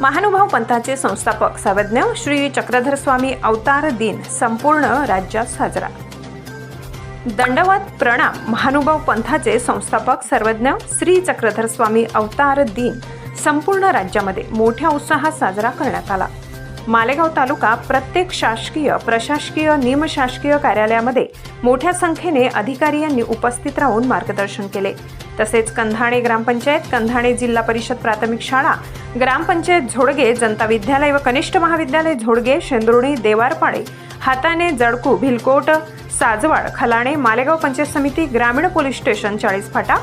महानुभाव पंथाचे संस्थापक सर्वज्ञ श्री चक्रधर स्वामी अवतार दिन संपूर्ण राज्यात साजरा. दंडवत प्रणाम महानुभाव पंथाचे संस्थापक सर्वज्ञ श्री चक्रधर स्वामी अवतार दिन संपूर्ण राज्यामध्ये मोठ्या उत्साहात साजरा करण्यात आला. मालेगाव तालुका प्रत्येक शासकीय प्रशासकीय निमशासकीय कार्यालयामध्ये मोठ्या संख्येने अधिकारी यांनी उपस्थित राहून मार्गदर्शन केले. तसेच कंधाणे ग्रामपंचायत कंधाणे जिल्हा परिषद प्राथमिक शाळा ग्रामपंचायत झोडगे जनता विद्यालय व कनिष्ठ महाविद्यालय झोडगे शेंद्रुणी देवारपाडे हाताने जडकू भिलकोट साजवाड खलाणे मालेगाव पंचायत समिती ग्रामीण पोलीस स्टेशन चाळीस फाटा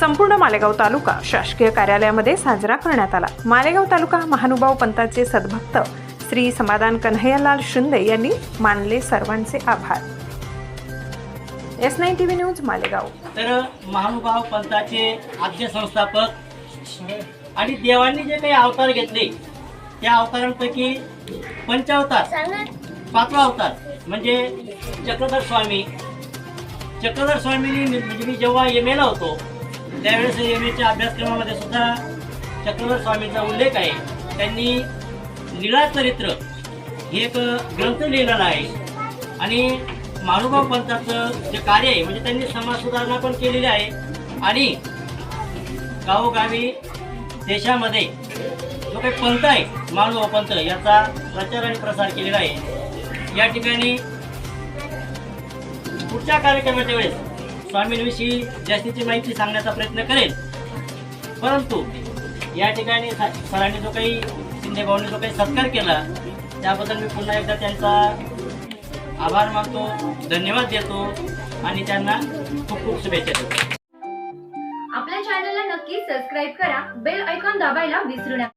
संपूर्ण मालेगाव तालुका शासकीय कार्यालयामध्ये साजरा करण्यात आला. मालेगाव तालुका महानुभाव पंथाचे सद्भक्त श्री समाधान कन्हैयालाल शिंदे यांनी मानले सर्वांचे आभार. S nine TV news Malegaon. तर महानुभाव पंथाचे आद्य संस्थापक आणि देवांनी जे काही अवतार घेतले त्या अवतारांपैकी पंचावतार पाचवा अवतार म्हणजे चक्रधर स्वामी. चक्रधर स्वामींनी म्हणजे मी जेव्हा एम एला होतो त्यावेळेस एम एच्या अभ्यासक्रमामध्ये सुद्धा चक्रधर स्वामींचा उल्लेख आहे. त्यांनी लीळा चरित्र हे एक ग्रंथ लिहिलेला आहे. आणि महानुभाव पंथाचं जे कार्य आहे म्हणजे त्यांनी समाज सुधारणा पण केलेली आहे. आणि गावोगावी देशामध्ये जो काही पंथ आहे मारुभाव पंथ याचा प्रचार आणि प्रसार केलेला आहे. या ठिकाणी पुढच्या कार्यक्रमाच्या वेळेस स्वामींविषयी जास्तीची माहिती सांगण्याचा प्रयत्न करेल. परंतु या ठिकाणी सरांनी जो काही शिंदे भाऊने जो काही सत्कार केला त्याबद्दल मी पुन्हा एकदा त्यांचा आभार मानतो धन्यवाद देतो आणि त्यांना खूप खूप शुभेच्छा देतो. आपल्या चॅनलला नक्की सबस्क्राईब करा बेल ऐकॉन दाबायला विसरू नका.